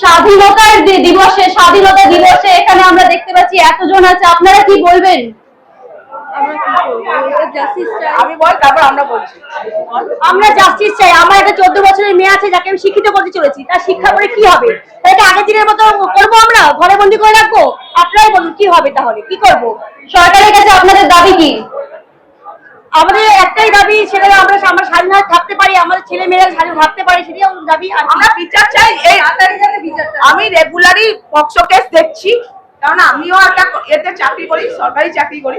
স্বাধীনতার দিবসে স্বাধীনতা দিবসে এখানে আমরা দেখতে পাচ্ছি এতজন আছে। আপনারা কি বলবেন? আমি বল তারপর আমরা বলছি। আমরা জাস্টিস চাই। আমার একটা চোদ্দ বছরের মেয়ে আছে যাকে আমি শিক্ষিত করতে চলেছি। তার শিক্ষা করে কি হবে? আগের দিনের মতো করব আমরা? ঘরে বন্দি করে রাখব? আপনারাই বলুন কি হবে তাহলে? কি করব? সরকারের কাছে আপনাদের দাবি কি? আমাদের একটাই দাবি হলো আমরা আমরা স্বাধীনভাবে থাকতে পারি আমাদের ছেলে মেয়েরা স্বাধীন থাকতে পারে সেটাই আমাদের দাবি। আর আমরা বিচার চাই এই আমি রেগুলারই পক্সো কেস দেখছি কারণ আমিও একটা এতে চাকরি করি সরকারি চাকরি করি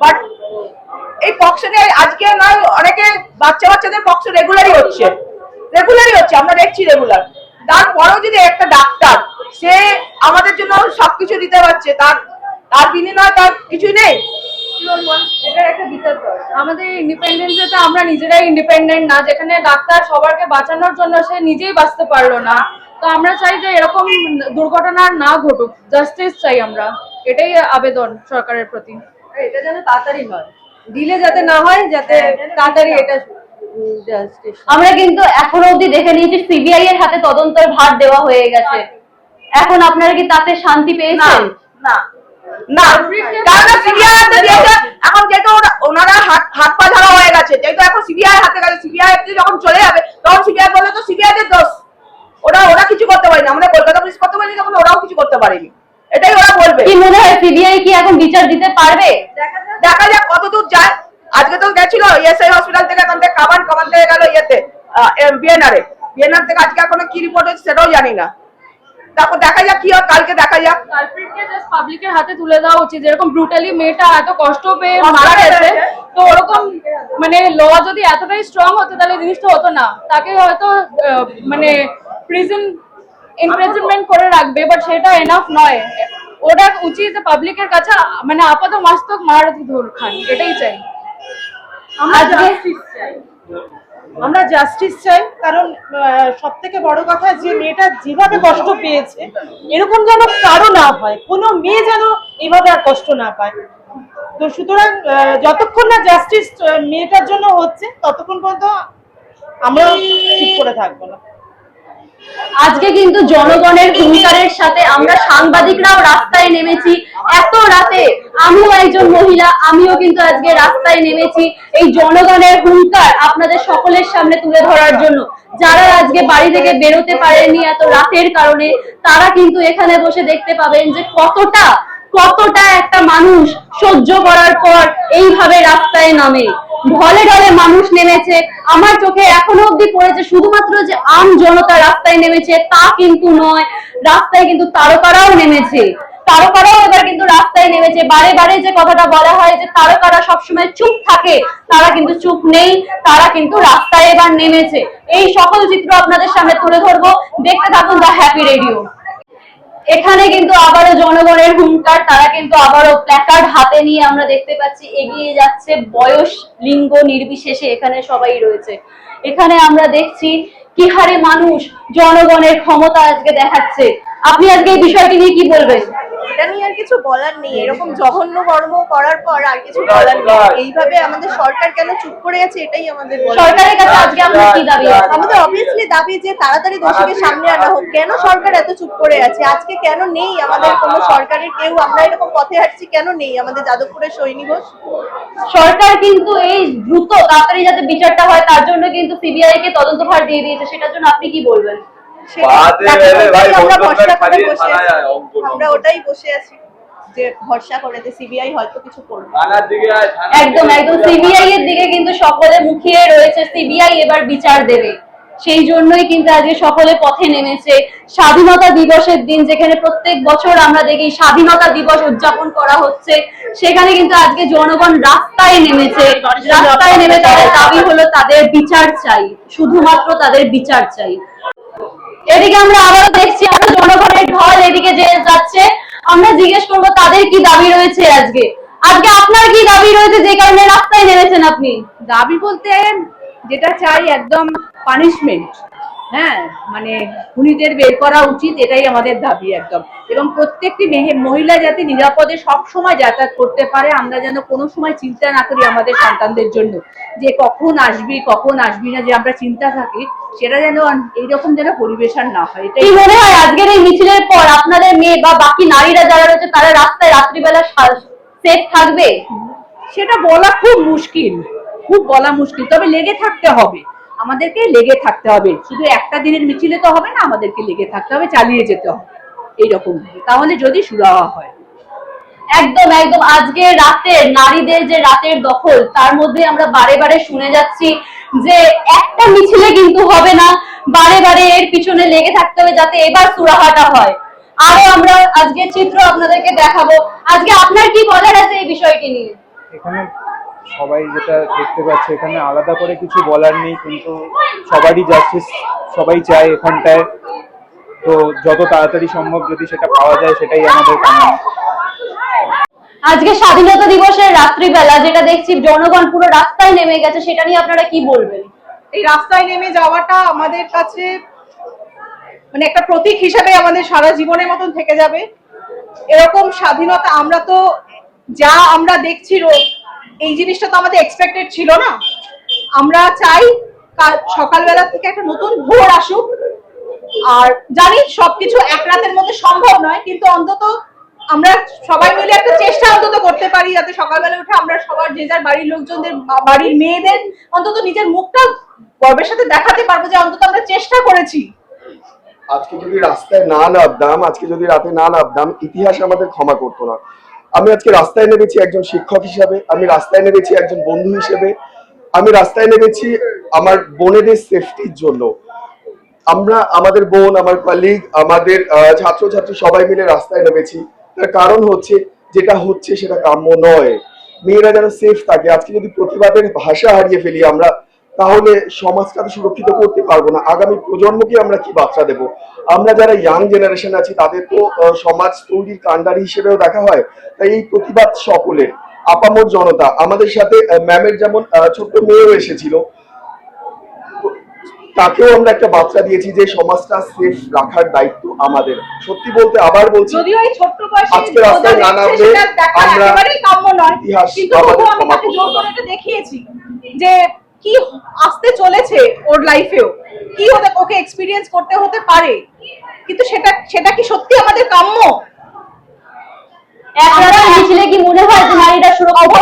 বাট এই পক্সোতে আজকে নয় অনেকে বাচ্চা বাচ্চাদের পক্সো রেগুলারই হচ্ছে। রেগুলারই হচ্ছে আমরা দেখছি রেগুলার তারপরেও যদি একটা ডাক্তার সে আমাদের জন্য সবকিছু দিতে পারছে তার তার বিনিময়ে তার কিছু নেই। এটার একটা বিচার আমাদের ইন্ডিপেন্ডেন্সে তো আমরা নিজেরাই ইন্ডিপেন্ডেন্ট না যেখানে ডাক্তার সবারকে বাঁচানোর জন্য সে নিজেই বাঁচতে পারল না। তো আমরা চাই যে এরকম দুর্ঘটনা না ঘটুক জাস্টিস চাই আমরা। এটাই আবেদন সরকারের প্রতি। এটা যেন তাড়াতাড়ি হয়। দিলে যাতে না হয় যাতে তাড়াতাড়ি এটা আমরা কিন্তু এখনও অবধি দেখে নিয়েছি সিবিআই এর হাতে তদন্তের ভার দেওয়া হয়ে গেছে। এখন আপনারা কি তাতে শান্তি পেয়েছেন? না। না কারণ সিবিআই হাতে দিয়েছে এখন যেহেতু ওনারা হাত হাত পা ধরা হয়ে গেছে যেহেতু এখন সিবিআই হাতে গেছে সিবিআই যখন চলে যাবে তখন সিবিআই বললে তো সিবিআই দের দোষ। ওরা ওরা কিছু করতে পারেনি আমরা কলকাতা পুলিশ করতে পারিনি তখন ওরাও কিছু করতে পারেনি। এটাই ওরা বলবে। কি মনে হয় সিবিআই কি এখন বিচার দিতে পারবে? দেখা যাক কত দূর যায়। আজকে তো গেছিল ইএসআই হসপিটাল থেকে এখান থেকে কামান কামান থেকে গেল ইয়েতে বিএনআরে বিএনআর থেকে আজকে এখনও কি রিপোর্ট হচ্ছে সেটাও জানি না। তারপর দেখা যাক কি হয় কালকে দেখা যাক। কালপ্রিটকে জাস্ট পাবলিকের হাতে তুলে দেওয়া উচিত। যেরকম ব্রুটালি মেয়েটা এত কষ্ট পেয়ে মারা গেছে। তো ওরকম মানে ল যদি এতটাই স্ট্রং হতো তাহলে জিনিসটা হতো না। তাকে হয়তো আহ, মানে প্রিজন ইমপ্রেজনমেন্ট করে রাখবে বাট সেটা এনাফ নয়। ওটা উচিত পাবলিকের কাছে মানে আপাত মস্তক মার ধর খান এটাই চাই। আমরা জাস্টিস চাই। আমরা জাস্টিস চাই, কারণ সব থেকে বড় কথা যে মেয়েটা যেভাবে কষ্ট পেয়েছে, এরকম যেন কারও না হয়, কোনো মেয়ে যেন এভাবে আর কষ্ট না পায়। তো সুতরাং যতক্ষণ না জাস্টিস মেয়েটার জন্য হচ্ছে, ততক্ষণ পর্যন্ত আমরা ঠিক করে থাকব না। আজকে কিন্তু জনগণের হুঙ্কারের সাথে আমরা সাংবাদিকরাও রাস্তায় নেমেছি। এত রাতে আমিও একজন মহিলা, আমিও কিন্তু আজকে রাস্তায় নেমেছি এই জনগণের হুঙ্কার আপনাদের সকলের সামনে তুলে ধরার জন্য। যারা আজকে বাড়ি থেকে বেরোতে পারেনি এত রাতের কারণে, তারা কিন্তু এখানে বসে দেখতে পাবেন যে কতটা কতটা একটা মানুষ সহ্য করার পর এইভাবে রাস্তায় নামে। ঢলে ঢলে মানুষ নেমেছে। আমার চোখে এখনও অব্দি পড়েছে শুধুমাত্র যে আম জনতা রাস্তায় নেমেছে, তা কিন্তু নয়, রাস্তায় কিন্তু তারকারাও নেমেছে। তারকারাও এবার কিন্তু রাস্তায় নেমেছে। বারে বারে যে কথাটা বলা হয় যে তারকারা সবসময় চুপ থাকে, তারা কিন্তু চুপ নেই, তারা কিন্তু রাস্তায় এবার নেমেছে। এই সকল চিত্র আপনাদের সামনে তুলে ধরবো। দেখতে থাকুন দ্য হ্যাপি রেডিও এখানে কিন্তু আবারও জনগণের হুঙ্কার, তারা কিন্তু আবারও প্ল্যাকার্ড হাতে নিয়ে আমরা দেখতে পাচ্ছি, এগিয়ে যাচ্ছে বয়স লিঙ্গ নির্বিশেষে এখানে সবাই রয়েছে। এখানে আমরা দেখছি কি হারে মানুষ জনগণের ক্ষমতা আজকে দেখাচ্ছে। আপনি আজকে এই বিষয়টি নিয়ে কি বলবেন? এটা নিয়ে আর কিছু বলার নেই। এরকম জঘন্য কর্ম করার পর আর কিছু বলার নেই। এইভাবে আমাদের সরকার কেন চুপ করে আছে? এটাই আমাদের সরকারের কাছে আজকে আপনার কি দাবি আমাদের অবভিয়াসলি দাবি যে তাড়াতাড়ি দোষীকে সামনে আনা হোক। কেন সরকার এত চুপ করে আছে? আজকে কেন নেই? আমাদের কোনো সরকারের কেউ? আমরা এরকম পথে হাঁটছি কেন নেই? আমাদের যাদবপুরের সৈনী ঘোষ। সরকার কিন্তু এই দ্রুত তাড়াতাড়ি যাতে বিচারটা হয় তার জন্য কিন্তু সিবিআই কে তদন্তভার দিয়ে দিয়েছে। সেটার জন্য আপনি কি বলবেন? সেটা- বাদে তাকে এলে ভাই আমরা বন্ধুরা ভরসা করে খালিয়ে বসে মারা আছি যায়, অঙ্ক আমরা ওটাই বসে আছি যে ভরসা করে যে সিবিআই হয়তো কিছু করবে। থানার দিকে আয়, থানার একদম একদম। সিবিআই এর দিকে কিন্তু সকলে মুখিয়ে রয়েছে। সিবিআই এবার বিচার দেবে। সেই জন্যই কিন্তু আজকে সকলে পথে নেমেছে। স্বাধীনতা দিবসের দিন যেখানে প্রত্যেক বছর আমরা দেখি স্বাধীনতা দিবস উদযাপন করা হচ্ছে সেখানে কিন্তু আজকে জনগণ রাস্তায় নেমেছে। রাস্তায় নেমে তাদের দাবি হলো তাদের বিচার চাই শুধুমাত্র তাদের বিচার চাই। এদিকে আমরা আবারও দেখছি আমরা জনগণের ঢল এদিকে যে যাচ্ছে। আমরা জিজ্ঞেস করব, তাদের কি দাবি রয়েছে আজকে? আজকে আপনার কি দাবি রয়েছে যে কারণে রাস্তায় নেমেছেন আপনি? দাবি বলতে যেটা চাই একদম পানিশমেন্ট হ্যাঁ মানে খুনিদের বের করা উচিত এটাই আমাদের দাবি একদম। এবং প্রত্যেকটি মেহে- মহিলা যাতে নিরাপদে সব সময় যাতায়াত করতে পারে আমরা যেন কোনো সময় চিন্তা না করি আমাদের সন্তানদের জন্য। যে কখন আসবি কখন আসবি না যে আমরা চিন্তা থাকি সেটা যেন এইরকম যেন পরিবেশ আর না হয় এটাই। মনে হয় আজকের এই মিছিলের পর আপনাদের মেয়ে বা বাকি নারীরা যারা রয়েছে তারা রাস্তায় রাত্রিবেলা সেফ থাকবে? সেটা বলা খুব মুশকিল খুব বলা মুশকিল তবে লেগে থাকতে হবে। আমাদেরকে লেগে থাকতে হবে। শুধু একটা দিনের মিছিলে তো হবে না, আমাদেরকে লেগে থাকতে হবে, চালিয়ে যেতে হবে। এইরকম তাহলে যদি সুরাহা হয়। একদম একদম। আজকে রাতের নারীদের যে রাতের দখল, তার মধ্যে আমরা বারে বারে শুনে যাচ্ছি যে একটা মিছিলে কিন্তু হবে না। বারে বারে এর পিছনে লেগে থাকতে হবে যাতে এবার সুরাহাটা হয়। আরও আমরা আজকে চিত্র আপনাদেরকে দেখাবো। আজকে আপনার কি বলার আছে এই বিষয়টি নিয়ে? এখানে সবাই যেটা দেখতে পাচ্ছে এখানে আলাদা করে কিছু বলার নেই কিন্তু সবারই জাস্টিস সবাই চায় এখানটায়। তো যত তাড়াতাড়ি সম্ভব যদি সেটা পাওয়া যায় সেটাই আমাদের কামনা। আজকে স্বাধীনতা দিবসের রাত্রিবেলা যেটা দেখছি জনগণ পুরো রাস্তায় নেমে গেছে সেটা নিয়ে আপনারা কি বলবেন? এই রাস্তায় নেমে যাওয়াটা আমাদের কাছে মানে একটা প্রতীক হিসাবে আমাদের সারা জীবনের মতন থেকে যাবে। এরকম স্বাধীনতা আমরা তো যা আমরা দেখছি রোজ এই জিনিসটা তো আমাদের এক্সপেক্টেড ছিল না। আমরা চাই সকালবেলা থেকে একটা নতুন ভোর আসুক। আর জানি সবকিছু এক রাতের মধ্যে সম্ভব নয়, কিন্তু অন্তত আমরা সবাই মিলে একটা চেষ্টা অন্তত করতে পারি যাতে সকালবেলা উঠে আমরা সবার যে যার বাড়ির লোকজনদের, বাড়ির মেয়েদের অন্তত নিজের মুখটা গর্বের সাথে দেখাতে পারব যে অন্তত আমরা চেষ্টা করেছি। আজকে যদি রাস্তায় না নামতাম আজকে যদি রাতে না নামতাম ইতিহাস আমাদের ক্ষমা করতো না। আমি আজকে রাস্তায় নেমেছি একজন শিক্ষক হিসাবে, আমি রাস্তায় নেমেছি একজন বন্ধু হিসেবে, আমি রাস্তায় নেমেছি আমার বোনেদের সেফটির জন্য। আমরা, আমাদের বোন, আমার কলিগ আমাদের ছাত্রছাত্রী সবাই মিলে রাস্তায় নেমেছি। তার কারণ হচ্ছে, যেটা হচ্ছে সেটা কাম্য নয়। মেয়েরা যেন সেফ থাকে। আজকে যদি প্রতিবাদের ভাষা হারিয়ে ফেলি আমরা তাহলে সমাজটা তো সুরক্ষিত করতে পারব না। আগামী প্রজন্মকে আমরা কি বার্তা দেব? আমরা যারা ইয়াং জেনারেশন আছি তাদের তো সমাজ তৈরির কাণ্ডারি হিসেবেও দেখা হয়। তাই এই প্রতিবাদ সকলের আপামর জনতা আমাদের সাথে ম্যামের যেমন ছোট্ট মেয়েও এসেছিল তাকেও আমরা একটা বার্তা দিয়েছি যে সমাজটা সেফ রাখার দায়িত্ব আমাদের। সত্যি বলতে আবার বলছি আজকে রাস্তায় না নামলে আমরা ইতিহাস দেখিয়েছি যে কি আসতে চলেছে ওর লাইফেও কি ওদের ওকে এক্সপিরিয়েন্স করতে হতে পারে? কিন্তু সেটা সেটা কি সত্যি আমাদের কাম্য? এক রাতের মিছিলে কি মনে হয় যে নারীরা সুরক্ষিত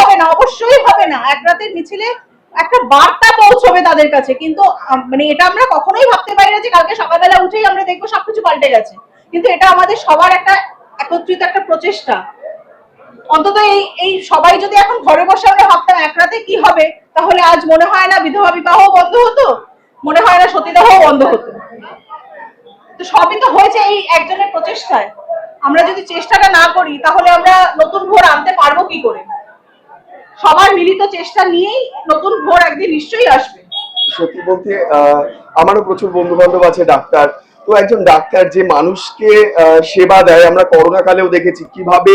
হবে না অবশ্যই হবে না। এক রাতের মিছিলে একটা বার্তা পৌঁছবে তাদের কাছে। কিন্তু মানে এটা আমরা কখনোই ভাবতে পারি না যে কালকে সকালবেলা উঠেই আমরা দেখব সবকিছু পাল্টে গেছে। কিন্তু এটা আমাদের সবার একটা একত্রিত একটা প্রচেষ্টা। অন্তত এই এই সবাই যদি এখন ঘরে বসে আমরা ভাবতাম এক রাতে কি হবে, তাহলে আজ মনে হয় না বিধবা বিবাহ বন্ধ হতো, মনে হয় না সতীদাহ বন্ধ হতো। তো সবই তো হয়েছে এই একজনের প্রচেষ্টায়। আমরা যদি চেষ্টাটা না করি, তাহলে আমরা নতুন ভোর আনতে পারব কি করে? সবার মিলিত চেষ্টা নিয়েই নতুন ভোর একদিন নিশ্চয়ই আসবে। সত্যি বলতে আমারও প্রচুর বন্ধু বান্ধব আছে, ডাক্তার। তো একজন ডাক্তার যে মানুষকে সেবা দেয়, আমরা করোনা কালেও দেখেছি, কীভাবে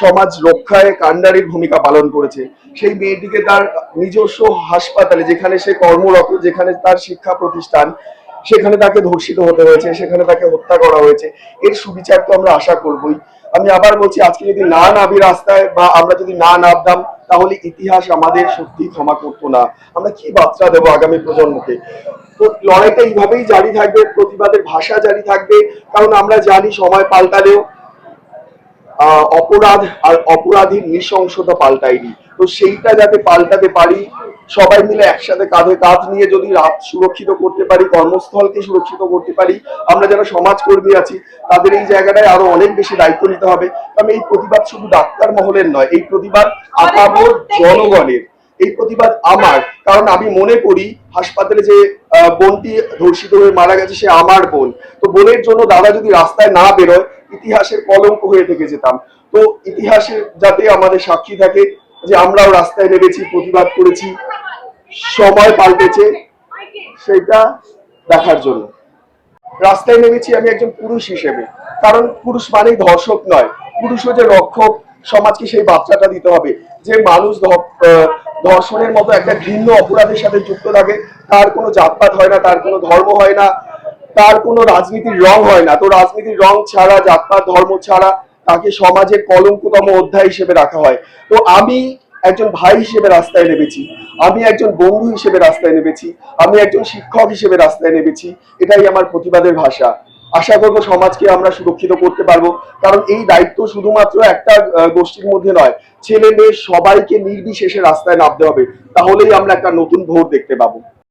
সমাজ রক্ষায় কান্ডারির ভূমিকা পালন করেছে। সেই মেয়েটিকে তার নিজস্ব হাসপাতালে, যেখানে সে কর্মরত, যেখানে তার শিক্ষা প্রতিষ্ঠান, সেখানে তাকে ধর্ষিত হতে হয়েছে, সেখানে তাকে হত্যা করা হয়েছে। এর সুবিচার তো আমরা আশা করবই। আমি আবার বলছি, আজকে যদি না নাবি রাস্তায় বা আমরা যদি না নামতাম, তাহলে ইতিহাস আমাদের সত্যি ক্ষমা করতো না। আমরা কি বার্তা দেবো আগামী প্রজন্মকে? তো লড়াইটা এইভাবেই জারি থাকবে, প্রতিবাদের ভাষা জারি থাকবে, কারণ আমরা জানি সময় পাল্টালেও অপরাধ আর অপরাধীর নৃশংসতা পাল্টায়নি। তো সেইটা যাতে পাল্টাতে পারি সবাই মিলে একসাথে কাঁধে কাঁধ নিয়ে যদি রাত সুরক্ষিত করতে পারি কর্মস্থলকে সুরক্ষিত করতে পারি আমরা যারা সমাজকর্মী আছি তাদের এই জায়গাটায় আরও অনেক বেশি দায়িত্ব নিতে হবে। কারণ এই প্রতিবাদ শুধু ডাক্তার মহলের নয় এই প্রতিবাদ আপামর জনগণের। এই প্রতিবাদ আমার। কারণ আমি মনে করি, হাসপাতালে যে বোনটি ধর্ষিত হয়ে মারা গেছে, সে আমার বোন। তো বোনের জন্য দাদা যদি রাস্তায় না বেরোয়, ইতিহাসের কলঙ্ক হয়ে থেকে যেতাম। তো ইতিহাসের যাতে আমাদের সাক্ষী থাকে যে আমরাও রাস্তায় নেমেছি, প্রতিবাদ করেছি, সময় পাল্টেছে, সেটা দেখার জন্য। রাস্তায় নেমেছি আমি একজন পুরুষ হিসেবে। কারণ পুরুষ মানেই ধর্ষক নয়। পুরুষও যে রক্ষক, সমাজকে সেই বাচ্চাটা দিতে হবে। যে মানুষ ধর্ষণের মতো একটা ঘৃণ্য অপরাধের সাথে যুক্ত থাকে। তার কোনো জাতপাত হয় না, তার কোনো ধর্ম হয় না, তার কোনো রাজনীতির রং হয় না। তো রাজনীতির রং ছাড়া, জাতপাত, ধর্ম ছাড়া তাকে সমাজের কলঙ্কতম অধ্যায় হিসেবে রাখা হয়। তো আমি একজন ভাই হিসেবে রাস্তায় নেমেছি, আমি একজন বন্ধু হিসেবে রাস্তায় নেমেছি, আমি একজন শিক্ষক হিসেবে রাস্তায় নেমেছি, এটাই আমার প্রতিবাদের ভাষা। আশা করব সমাজকে আমরা সুরক্ষিত করতে পারব। কারণ এই দায়িত্ব শুধুমাত্র একটা গোষ্ঠীর মধ্যে নয়, ছেলে মেয়ে সবাইকে নির্বিশেষে রাস্তায় নামতে হবে। তাহলেই আমরা একটা নতুন ভোট দেখতে পাবো।